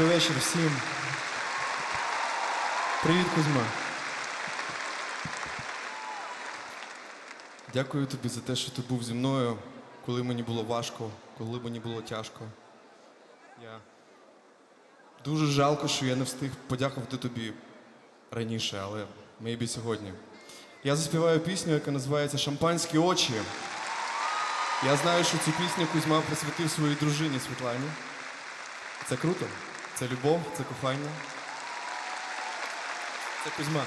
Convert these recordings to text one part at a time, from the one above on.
Добрий вечір всім. Привіт, Кузьма. Дякую тобі за те, що ти був зі мною, коли мені було важко, коли мені було тяжко. Я дуже жалко, що я не встиг подякувати тобі раніше, але maybe сьогодні. Я заспіваю пісню, яка називається Шампанські очі. Я знаю, що цю пісню Кузьма присвятив своїй дружині Світлані. Це круто. Це любов, це кохання. Це Кузьма.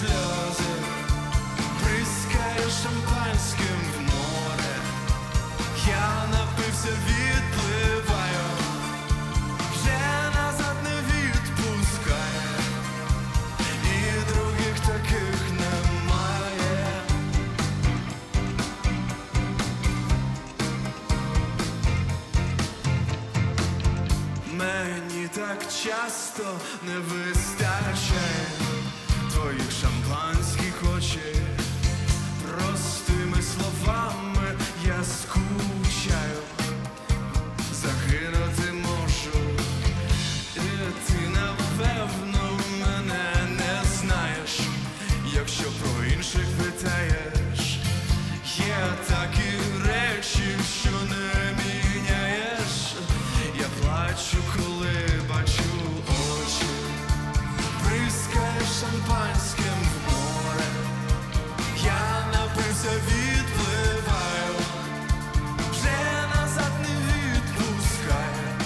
Сльози, бризкаєш шампанським в море. Я напився, відпливаю, вже назад не відпускає, і других таких немає. Мені так часто не вистачає твоїх шампанських очей. Простими словами я скучаю, загинути можу, і ти напевно мене не знаєш, якщо про інших питаєш, є такі речі, що не міняєш. Я плачу, напився, відпливаю, вже назад не відпускає.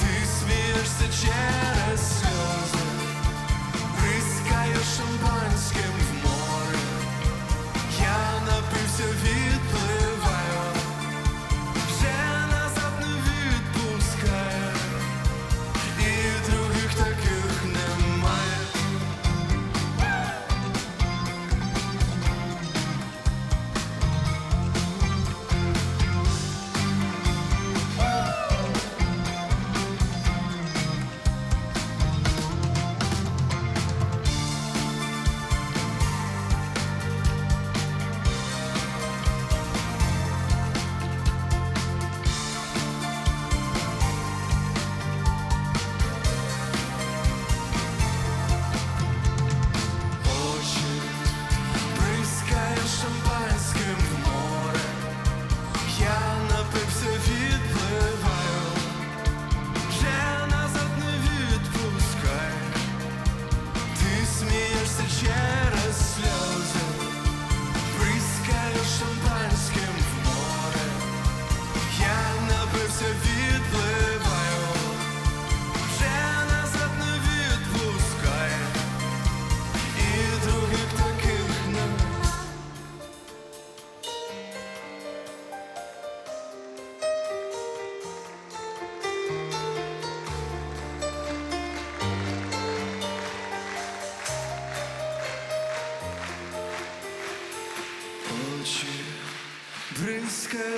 Ти смієшся через сльози, бризкаєш шампанським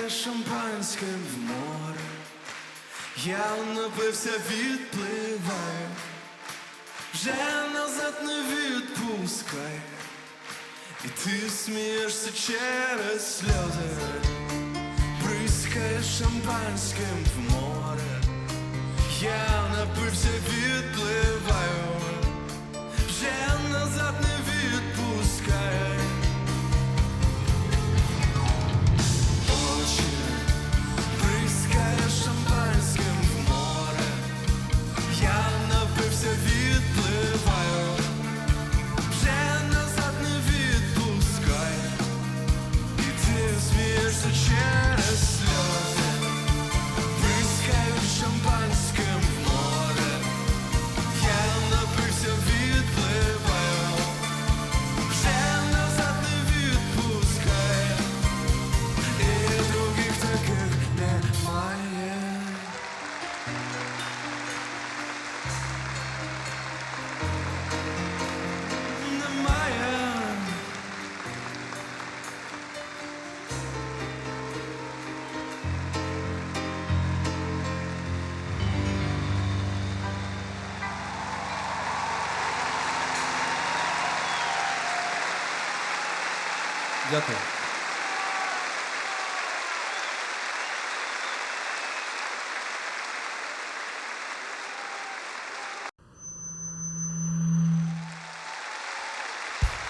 шампанським в море. Я напився, відпливаю, вже назад не відпускай, і ти смієшся через сльози. бризкає шампанським в море. Я напився, відпливаю, Дякую.